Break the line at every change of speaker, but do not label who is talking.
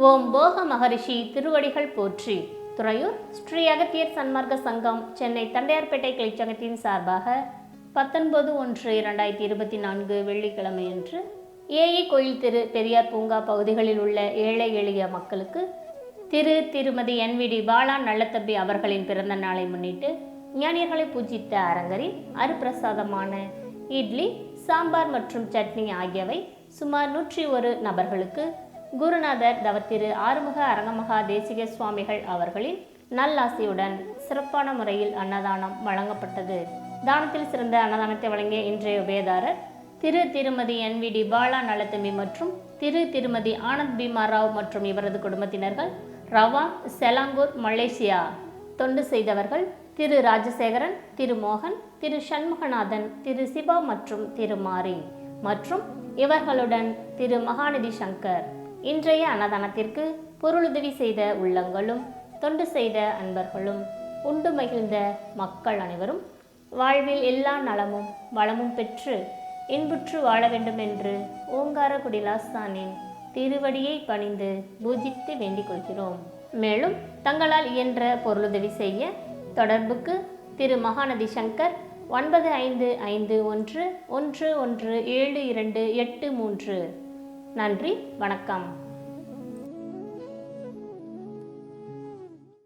ஓம் போக மகரிஷி திருவடிகள் போற்றி. துறையூர் ஸ்ரீ அகத்தியர் சன்மார்க்க சங்கம் சென்னை தண்டையார்பேட்டை கிளைச்சங்கத்தின் சார்பாக பத்தொன்பது ஒன்று இரண்டாயிரத்தி இருபத்தி நான்கு வெள்ளிக்கிழமையன்று ஏஇ கோயில் திரு பெரியார் பூங்கா பகுதிகளில் உள்ள ஏழை எளிய மக்களுக்கு திரு திருமதி N V T Bala Nallathambi அவர்களின் பிறந்த நாளை முன்னிட்டு ஞானியர்களை பூஜித்த அரங்கரில் அருப்பிரசாதமான இட்லி சாம்பார் மற்றும் சட்னி ஆகியவை சுமார் நூற்றி ஒரு நபர்களுக்கு குருநாதர் தவத்திரு ஆறுமுக அரங்கமகா தேசிக சுவாமிகள் அவர்களின் நல்லாசியுடன் சிறப்பான முறையில் அன்னதானம் வழங்கப்பட்டது. தானத்தில் சிறந்த அன்னதானத்தை வழங்கிய இன்றைய உபயதாரர் திரு திருமதி N V T Bala Nalathambi மற்றும் திரு திருமதி ஆனந்த் பீமா ராவ் மற்றும் இவரது குடும்பத்தினர்கள் ரவாங் செலாங்கூர் மலேசியா தொண்டு செய்தவர்கள் திரு ராஜசேகரன் திரு மோகன் திரு சண்முகநாதன் திரு சிவா மற்றும் திரு மாரி மற்றும் இவர்களுடன் திரு மகாநிதி சங்கர் இன்றைய அன்னதானத்திற்கு பொருளுதவி செய்த உள்ளங்களும் தொண்டு செய்த அன்பர்களும் உண்டு மகிழ்ந்த மக்கள் அனைவரும் வாழ்வில் எல்லா நலமும் வளமும் பெற்று இன்புற்று வாழ வேண்டும் என்று ஓங்கார குடிலாஸ்தானின் திருவடியை பணிந்து பூஜித்து வேண்டிக் கொள்கிறோம். மேலும் தங்களால் இயன்ற பொருளுதவி செய்ய தொடர்புக்கு திரு மகாநதி சங்கர் ஒன்பது ஐந்து ஐந்து ஒன்று ஒன்று ஒன்று ஏழு இரண்டு எட்டு மூன்று. நன்றி வணக்கம்.